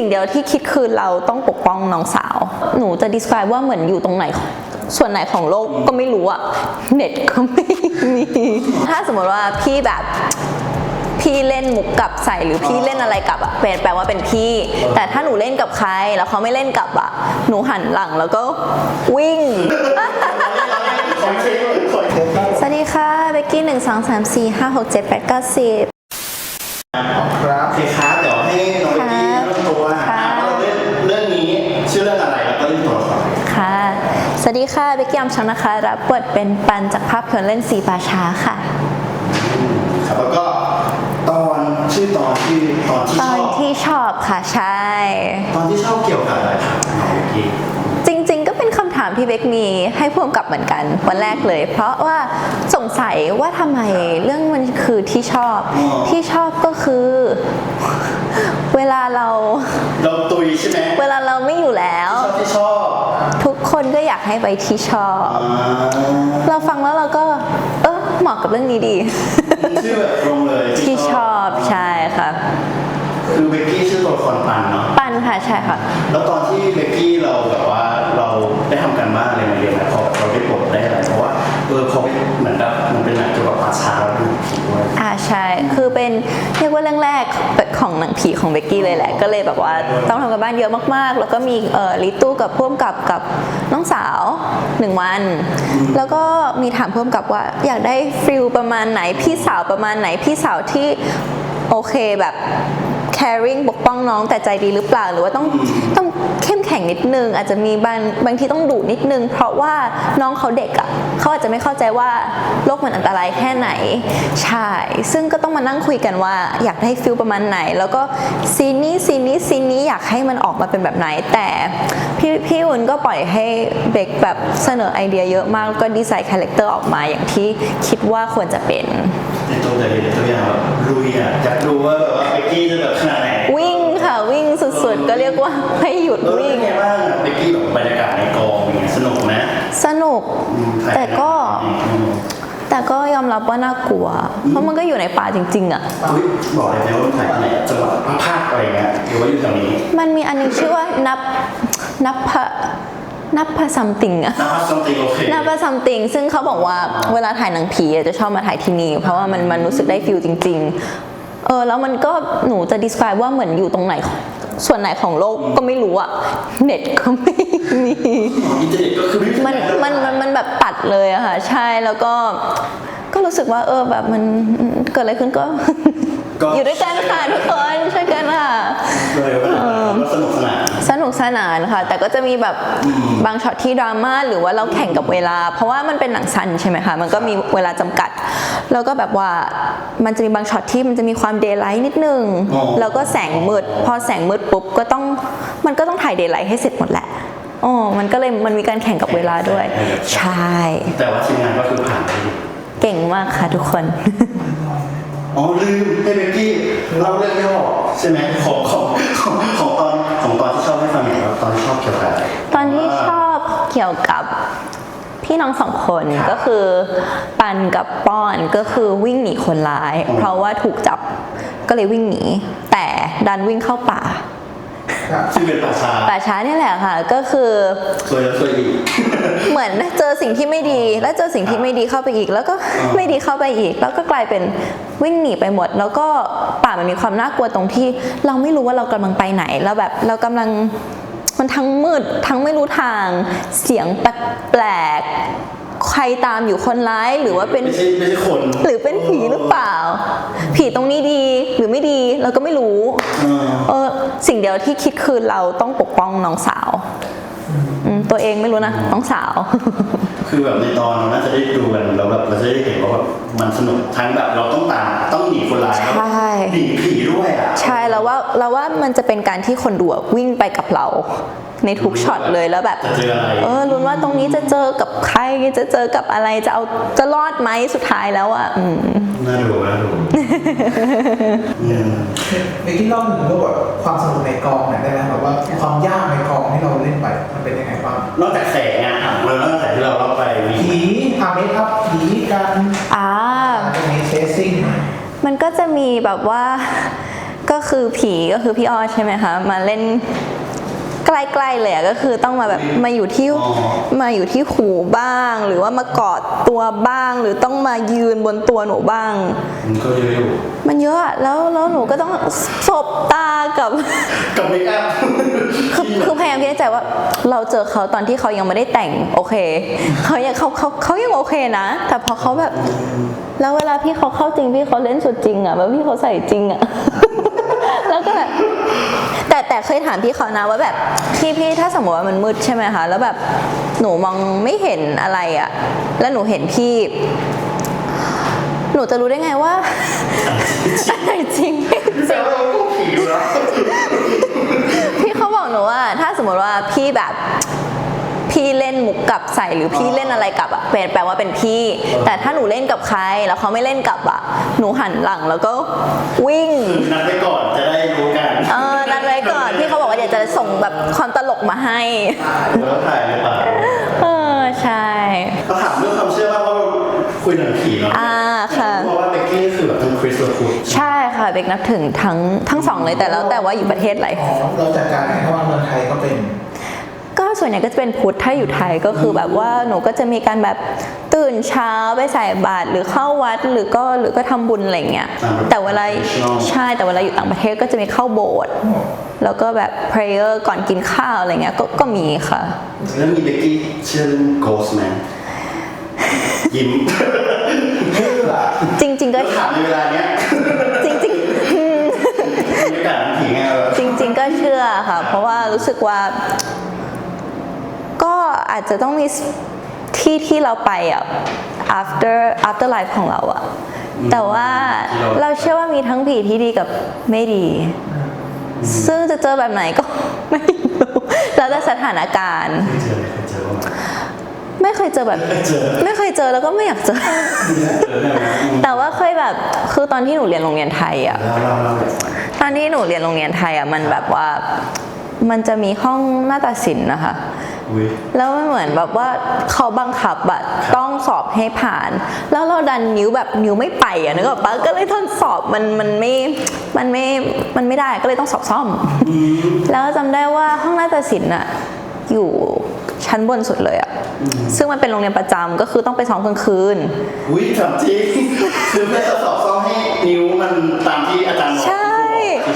สิ่งเดียวที่คิดคือเราต้องปกป้องน้องสาว หนูจะ describe ว่าเหมือนอยู่ตรงไหนส่วนไหนของโลกก็ไม่รู้อะเน็ตก็ไม่มีถ้าสมมติว่าพี่แบบพี่เล่นมุกกับใส่หรือพี่เล่นอะไรกับอะเป็นแปลว่าเป็นพี่ แต่ถ้าหนูเล่นกับใครแล้วเขาไม่เล่นกับอะหนูหันหลังแล้วก็วิ่ง สวัสดีค่ะเบกกี้หนึ่งสองสามสี่ห้าหกเจ็ดแปดเก้าสิบครับ วัสดีค่ะเบกกี้อมชองนะคะ รับบทเป็นปันจากภาพยนตร์เล่นสีป่าช้าค่ะ ครับแล้วก็ตอนชื่อตอนที่ตอนที่ตชออนบที่ชอบค่ะใช่ ตอนที่ชอบเกี่ยวกับอะไรครับน้องเบกกี้จริงๆ ก็เป็นคำถามที่เบกมีให้พ่วงกับเหมือนกันวันแรกเลย เพราะว่าสงสัยว่าทำไมเรื่องมันคือที่ชอบ ที่ชอบก็คือ เวลาเรา เราตุยใช่ไหมเวลาเราไม่อยู่แล้ว ชอบที่ชอบทุกคนก็อยากให้ไปที่ชอบอ่าเราฟังแล้วเราก็ เออเหมาะกับเรื่องนี้ดี ชื่อแบบตรงเลยที่ชอบใช่ค่ะ คือเบกกี้ชื่อตัวละครปันเนาะปันค่ะใช่ค่ะ แล้วตอนที่เบกกี้เราแบบว่า หนังผีของเบกกี้เลยแหละ ก็เลยแบบว่าต้องทำกันบ้านเยอะมากๆ แล้วก็มีเอ่อลิตู้กับพ่วมกับกับน้องสาวหนึ่งวัน แล้วก็มีถามพ่วมกับว่าอยากได้ฟิลประมาณไหนพี่สาวประมาณไหนพี่สาวที่โอเคแบบ caring ปกป้องน้องแต่ใจดีหรือเปล่าหรือว่าต้องต้อง เข้มแข็งนิดนึง อาจจะมีบางบางทีต้องดุนิดนึง เพราะว่าน้องเขาเด็กอะ่ะเขาอาจจะไม่เข้าใจว่าโลกมันอันตรายแค่ไหนใช่ซึ่งก็ต้องมานั่งคุยกันว่า อยากได้ฟิลประมาณไหน แล้วก็ซีนนี้ซีนนี้ซีนนี้อยากให้มันออกมาเป็นแบบไหน แต่พี่พี่วุ้นก็ปล่อยให้เบกแบบเสนอไอเดียเยอะมากแล้วก็ดีไซน์คาแรคเตอร์ออกมาอย่างที่คิดว่าควรจะเป็นในตัวแต่ละตัวอย่างแบบลุยอะอยากดูว่าแบบว่าเบกกี้จะแบบขนาดไหนวิ่งค่ะวิ่ง สุดๆ ก็เรียกว่าไม่หยุดเออวิ่เป็งนไงบ้างอะเบกกี้แบบบรรยากาศในกองเป็นไงสนุกไหมสนุกอืมถ่ายแต่ก็อืมแต่ก็ยอมรับว่าน่ากลัว เพราะมันก็อยู่ในป่าจริง ๆ อะอุ๊ยบอกเลยนะว่ามันถ่ายที่ไหนจังหวัดภาคอะไรเงี้ยหรือว่าอยู่แถวนี้ มันมีอันหนึงชื่อว่านับนับพะนับพะซัมติงอะน้ำซัมติงโอเคนับพะซัมติง ซึ่งเขาบอกว่าเวลาถ่ายหนังผีอะจะชอบมาถ่ายที่นี่ เพราะว่ามันมันรู้สึกได้ฟิลจริง ๆ เออแล้วมันก็หนูจะ describe ว่าเหมือนอยู่ตรงไหน ส่วนไหนของโลกก็ไม่รู้อะเน็ตก็ไม่มีอินเทอร์เน็ตก็คือไม่มันมันมันมันแบบตัดเลยอะค่ะ ใช่แล้วก็ ก็รู้สึกว่าเออแบบมันเกิดอะไรขึ้นก็ อยู่ด้วยกันค่ะทุกคนช่วยกันค่ะเลยว่าสนุกสนาน สนุกสนานค่ะ แต่ก็จะมีแบบบางช็อตที่ดราม่าหรือว่าเราแข่งกับเวลา เพราะว่ามันเป็นหนังสั้นใช่ไหมคะมันก็มีเวลาจำกัด แล้วก็แบบว่ามันจะมีบางช็อตที่มันจะมีความเดย์ไลท์นิดนึงอ๋อแล้วก็แสงมืดพอแสงมืดปุ๊บก็ต้องมันก็ต้องถ่ายเดย์ไลท์ให้เสร็จหมดแหละอ๋อมันก็เลยมันมีการแข่งกับเวลาด้วย ใช่ แต่ว่าทีมงานก็คือผ่านไปดีเก่งมากค่ะทุกคน อ๋อลืมให้เบกกี้เล่าเรื่องย่อใช่ไหมของของของของตอนของตอนที่ชอบให้ฟังหน่อยว่าตอนที่ชอบเกี่ยวกับอะไร ตอนที่ชอบเกี่ยวกับพี่น้องสองคนก็คือ ปันกับป้อนก็คือวิ่งหนีคนร้ายเพราะว่าถูกจับก็เลยวิ่งหนี แต่ดันวิ่งเข้าป่าซึ่งเป็นป่าช้าป่าช้าเนี่ยแหละค่ะ ก็คือ สวยแล้วสวยอีก เหมือน เจอสิ่งที่ไม่ดี แล้วเจอสิ่งที่ไม่ดีเข้าไปอีก แล้วก็อ่าไม่ดีเข้าไปอีก แล้วก็กลายเป็นวิ่งหนีไปหมด แล้วก็ป่ามันมีความน่ากลัวตรงที่ เราไม่รู้ว่าเรากำลังไปไหนแล้วแบบเรากำลังมันทั้งมืดทั้งไม่รู้ทางเสียงแปลกๆใครตามอยู่คนร้ายหรือว่าเป็นไม่ใช่ไม่ใช่คนหรือเป็นผีหรือเปล่า ผีตรงนี้ดีหรือไม่ดีเราก็ไม่รู้เออเออสิ่งเดียวที่คิดคือเราต้องปกป้องน้องสาวอืม ตัวเองไม่รู้นะน้องสาว คือแบบในตอนเราน่าจะได้ดูกันแล้วแบบเราจะได้เห็นว่าแบบมันสนุกทั้งแบบเราต้องตามต้องหนีคนร้ายแล้วใช่หนีผีด้วยอะใช่แล้วว่าเราว่ามันจะเป็นการที่คนดูอะวิ่งไปกับเรา ในทุกช็อตเลยแล้วแบบจะเจออะไรเออรุนว่าตรงนี้จะเจอกับใครจะเจอกับอะไรจะเอาจะรอดไหมสุดท้ายแล้วอะอืมน่าดูน่าดูอืมในที่เล่าถึงเรื่องแบบความสนุกในกองเนี่ยได้ไหมแบบว่าความยากในกองที่เราเล่นไปมันเป็นยังไงบ้างนอกจากแสงอะมันนอกจากที่เราเล่าไปมีผีทำเมคอัพผีการอ่าตรงนี้เชสซิ่งมันก็จะมีแบบว่าก็คือผีก็คือพี่อ้อใช่ไหมคะมาเล่น ใกล้ๆเลยอะก็คือต้องมาแบบมาอยู่ที่อ๋อมาอยู่ที่หูบ้าง หรือว่ามากอดตัวบ้าง หรือต้องมายืนบนตัวหนูบ้าง มันก็เยอะอยู่มันเยอะอะแล้วแล้วหนูก็ต้องสบตากับกับเมคอัพคือคือพยายามคิดในใจว่า เราเจอเขาตอนที่เขายังไม่ได้แต่งโอเคเขายังเขาเขาเขายังโอเคนะ แต่พอเขาแบบ แล้วเวลาพี่เขาเข้าจริงพี่เขาเล่นสุดจริงอะแล้วพี่เขาใส่จริงอะแล้วก็แบบ แต่แต่เคยถามพี่เขานะว่าแบบพี่พี่ถ้าสมมติว่ามันมืดใช่ไหมคะแล้วแบบหนูมองไม่เห็นอะไรอะแล้วหนูเห็นพี่ หนูจะรู้ได้ไงว่าอะไรจริงไม่จริงแต่ว่าเราก็ผีอยู่นะพี่เขาบอกหนูว่าถ้าสมมติว่าพี่แบบพี่เล่นมุกกลับใส่หรือพี่เล่นอะไรกลับอะเป็นแปลว่าเป็นพี่ แต่ถ้าหนูเล่นกับใครแล้วเขาไม่เล่นกลับอะหนูหันหลังแล้วก็วิ่ง นัดไปก่อนจะได้รู้กัน เออนัดไว้ ก่อนพี่เขาบอกว่าเดี๋ยวจะส่งแบบความตลกมาให้แล้วถ่ายหรือเปล่าเออใช่เราถามเรื่องความเชื่อบ้างว่าเราคุยหนังผีเนาะอ่าค่ะเพราะว่าเบกกี้คือแบบทั้งคริสและพุทธใช่ค่ะเบกนับถึงทั้งทั้งสองเลยแต่แล้วแต่ว่าอยู่ประเทศอะไรอ๋อเราจัดการให้เพราะว่าเมืองไทยก็เป็นก็ ส่วนใหญ่ก็จะเป็นพุทธถ้าอยู่ไทยก็คือแบบว่าหนูก็จะมีการแบบตื่นเช้าไปใส่บาตรหรือเข้าวัดหรือก็หรือก็ทำบุญอะไรเงี้ยแต่เวลาใช่แต่เวลาอยู่ต่างประเทศก็จะมีเข้าโบสถ์แล้วก็แบบ prayer ก่อนกินข้าวอะไรเงี้ยก็ก็มีค่ะแล้วมีเบกกี้เชื่อเรื่อง ghost ไหมยิ้มเชื่อจริงๆก็แล้วถามในเวลาเนี้ยจริงๆอืมบรรยากาศมันผีไงเออจริง ๆ ก็เชื่อค่ะ เพราะว่ารู้สึกว่าก็ อาจจะต้องมีที่ที่เราไปอะ after after life ของเราอะ แต่ว่าเราเชื่อว่ามีทั้งผีที่ดีกับไม่ดี ซึ่งจะเจอแบบไหนก็ไม่รู้แล้วแต่สถานการณ์เคยเจอเคยเจอบ้างไหมไม่เคยเจอแบบเคยเจอไม่เคยเจอแล้วก็ไม่อยากเจอเจอได้ไหมอืมแต่ว่าเคยแบบคือตอนที่หนูเรียนโรงเรียนไทยอะแล้วเราเราแบบตอนที่หนูเรียนโรงเรียนไทยอะมันแบบว่ามันจะมีห้องนาฏศิลป์นะคะอุ้ย แล้วมันเหมือนแบบว่าเขาบังคับอะต้องสอบให้ผ่าน แล้วเราดันนิ้วแบบนิ้วไม่ไปอะนึกออกปะก็เลยตอนสอบมันมันไม่มันไม่มันไม่ได้ก็เลยต้องสอบซ่อม แล้วจำได้ว่าห้องนาฏศิลป์อะอยู่ชั้นบนสุดเลยอะซึ่งมันเป็นโรงเรียนประจำก็คือต้องไปซ้อมกลางคืนอุ้ยถามจริงคือเพื่อจะสอบซ่อมให้นิ้วมันตามที่อาจารย์บอก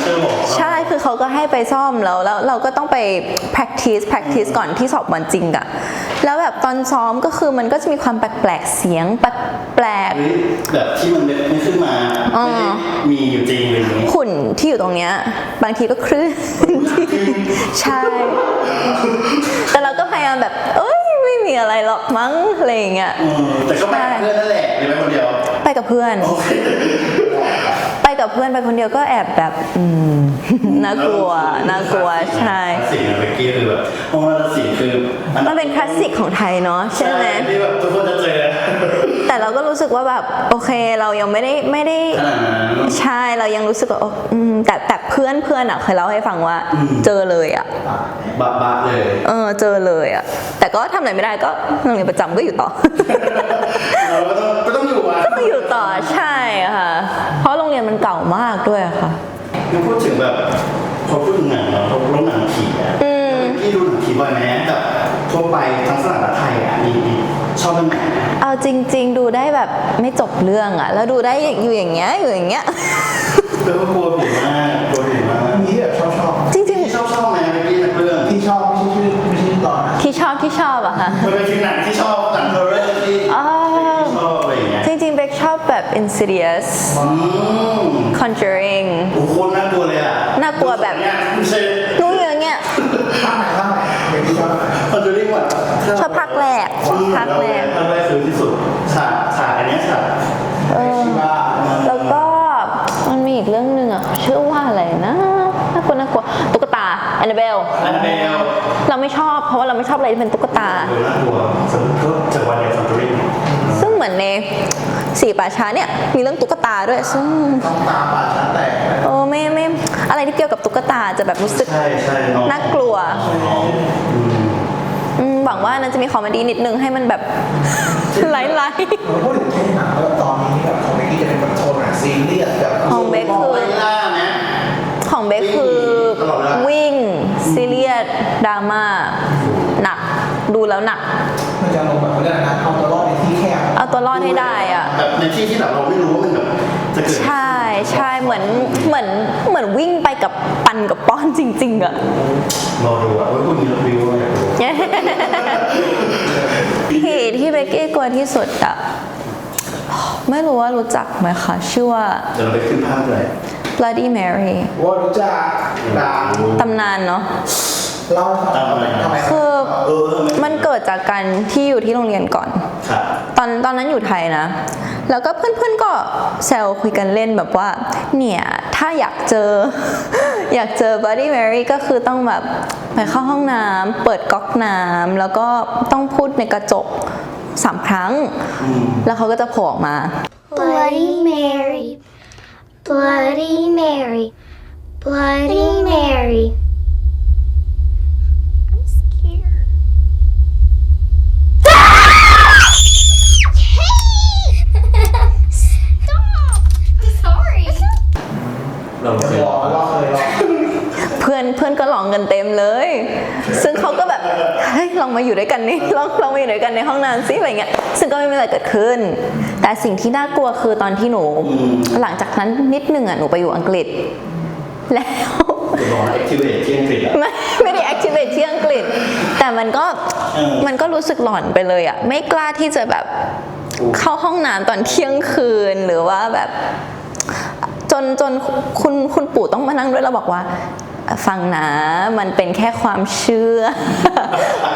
ใช่ที่เชื่อบอกใช่คือเขาก็ให้ไปซ่อมแล้วแล้วเราก็ต้องไป practice practice ก่อนที่สอบวันจริงอะแล้วแบบตอนซ้อมก็คือมันก็จะมีความแปลกๆเสียงแปลกเฮ้ยแบบที่มันไม่ขึ้นมาอ๋อไม่ได้มีอยู่จริงอะไรอย่างนี้ๆขุ่นที่อยู่ตรงเนี้ยบางทีก็คลื่นใช่ แต่เราก็พยายามแบบ เอ้ยไม่มีอะไรหรอกมั้งอะไรอย่างเงี้ยอืมแต่ก็ไปกับเพื่อนนั่นแหละหรือไปคนเดียว ไปกับเพื่อนโอเคไป กับเพื่อนไปคนเดียวก็แอบแบบอืมน่ากลัวน่ากลัวใช่คลาสสิกนะเบกกี้คือแบบห้องนาฏศิลป์คืออัมันเป็นคลาสสิกของไทยเนาะใช่ไหมที่แบบทุกคนจะเจอแต่เราก็รู้สึกว่าแบบโอเคเรายังไม่ได้ไม่ได้ ขนาดนั้น ใช่เรายังรู้สึกว่าโออืมแต่แต่เพื่อนเพื่อนอะเคยเล่าให้ฟังว่า อืม เจอเลยอะ บะบะเลย เออเจอเลยอะ แต่ก็ทำอะไรไม่ได้ก็โรงเรียนประจำก็อยู่ต่อ เราก็ต้องก็ต้ องอยู่อะก็อยู่ต่อใช่ค่ะ เพราะโรงเรียนมันเก่ามากด้วยอะค่ะยังพูดถึงแบบพอพูดถึงหนังเนาะพอพูดเรื่องหนังผีอะพี่ดูหนังผีบ่อยไหมแบบทั่วไปทั้งฝรั่งและไทยอะมีมีชอบเรื่องไหนเอาจริง ๆ ดูได้แบบไม่จบเรื่องอะ แล้วดูได้อยู่อย่างเงี้ยอยู่อย่างเงี้ยเรื่องกลัวผีมากกลัวผีมากมีที่แบบชอบชอบจริงพี่ชอบชอบไหมเมื่อกี้ในเรื่องที่ชอบไม่ใช่ชื่อไม่ใช่ชื่อตอนนะๆที่ชอบที่ชอบอะค่ะมันเป็นฟิลหนังที่ชอบหนังฮอร์เรอ ชอบแบบ Insidious อืม Conjuring โอ้โหโคตรน่ากลัวเลยอะน่ากลัวแบบเนี่ยไม่ใช่หนูอยู่อย่างเงี้ยภาคไหนภาคไหนเด็กที่ชอบภาคไหนคอนจูริงว่ะชอบภาคแรกภาคแรกภาคแรกคือที่สุดฉากฉากอันเนี้ยฉากเออที่ว่าแล้วก็มันมีอีกเรื่องหนึ่งอะชื่อว่าอะไรนะน่ากลัวน่ากลัวตุ๊กตาแอนนาเบลอันเบลเราไม่ชอบเพราะว่าเราไม่ชอบอะไรที่เป็นตุ๊กตาดูน่ากลัวสมมติก็จากวันเดียวคอนจูริงซึ่งเหมือนใน สี่ป่าช้าเนี่ยมีเรื่องตุ๊กตาด้วยซึ่งต้องตามป่าช้าแตกนะเออไม่ไม่อะไรที่เกี่ยวกับตุ๊กตาจะแบบรู้สึกใช่ใช่น้องน่ากลัวน้องอืมอืมหวังว่านั้นจะมีคอมเมดี้นิดนึงให้มันแบบไลท์ไลท์เราพูดถึงโทนหนังแล้วตอนนี้แบบของเมื่อกี้จะเป็นแบบโทนหนังซีเรียสแบบของเบคคือไล่ล่านะลอดเวลาวิ่งซีเรียสดราม่าหนัก ดูแล้วหนัก มันจะลงแบบเขาเรียกอะไรนะเอาตัวรอดในที่แคบเอาตัวรอดให้ได้อะแบบในที่ที่แบบเราไม่รู้ว่ามันแบบจะเกิดใช่ใช่เหมือนเหมือนเหมือนวิ่งไปกับปันกับป้อนจริง ๆอะรอดูอะว่าคุณมีรีวิวอยากรู้ผีที่เบกกี้กลัวที่สุดอะไม่รู้ว่ารู้จักไหมคะชื่อว่าเดี๋ยวเราไปขึ้นภาพเลย Bloody Mary ว่ารู้จักดังตำนานเนาะ เล่าให้ฟังทำไมคือ เออทำไมมันเกิดจากการที่อยู่ที่โรงเรียนก่อน ครับตอนตอนนั้นอยู่ไทยนะ แล้วก็เพื่อนๆก็แซวคุยกันเล่นแบบว่า เนี่ย ถ้าอยากเจอ อยากเจอ Bloody Mary ก็คือต้องแบบไปเข้าห้องน้ำเปิดก๊อกน้ำแล้วก็ต้องพูดในกระจกสามครั้งแล้วเขาก็จะโผล่ออกมา Bloody Mary, Bloody Mary, Bloody Mary. I'm scared. Stop! I'm sorry. เราเคยบอกว่าเคยลองเพื่อนเพื่อนก็ลองกันเต็มเลย ซึ่งเขาก็แบบเฮ้ยลองมาอยู่ด้วยกันนี่ลองลองมาอยู่ด้วยกันในห้องน้ำซิอะไรเงี้ยซึ่งก็ไม่มีอะไรเกิดขึ้น แต่สิ่งที่น่ากลัวคือตอนที่หนู หลังจากนั้นนิดนึงอะหนูไปอยู่อังกฤษ แล้วจะบอกว่า activate ที่อังกฤษอะไม่ไม่ได้ activate ที่อังกฤษ แต่มันก็เออมันก็รู้สึกหลอนไปเลยอะไม่กล้าที่จะแบบเข้าห้องน้ำตอนเที่ยงคืนหรือว่าแบบ จนจนคุณคุณปู่ต้องมานั่งด้วยเราบอกว่า ฟังนะมันเป็นแค่ความเชื่อ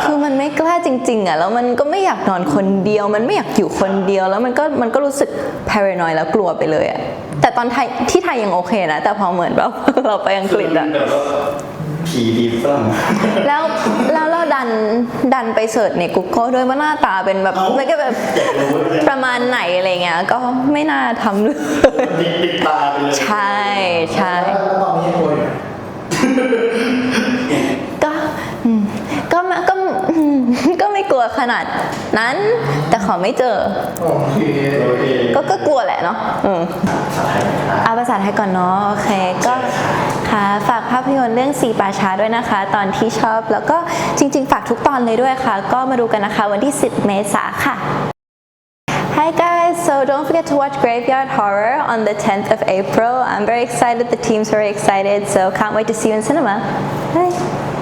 คือมันไม่กล้าจริง ๆอะแล้วมันก็ไม่อยากนอนคนเดียว มันไม่อยากอยู่คนเดียว แล้วมันก็มันก็รู้สึก paranoid แล้วกลัวไปเลยอะแต่ตอนไทยที่ไทยยังโอเคนะ แต่พอเหมือนแบบเราไปอังกฤษอะ ผีดีฝรั่ง แล้วแล้วเราดันดันไปเสิร์ชใน Google ด้วยว่าหน้าตาเป็นแบบเอ้าไม่ก็แบบอยากรู้เลยประมาณไหนอะไรเงี้ย ก็ไม่น่าทำเลยติดติดตาไปเลยใช่ใช่ แล้วตอนนี้ยังกลัวอยู่ไหมก็อืมก็ไม่ก็อืมก็ไม่กลัวขนาดนั้น แต่ขอไม่เจอ โอเคโอเคก็ก็กลัวแหละเนาะอืมภาษาไทยนะ เอาภาษาไทยก่อนเนาะโอเคก็ ค่ะ ฝากภาพยนตร์เรื่องสีป่าช้าด้วยนะคะ ตอนที่ชอบ แล้วก็จริง ๆ ฝากทุกตอนเลยด้วยค่ะ ก็มาดูกันนะคะวันที่ 10 เมษาค่ะ Hi guys, so don't forget to watch Graveyard Horror on the 10th of April. I'm very excited, the team's very excited, so can't wait to see you in cinema. Bye.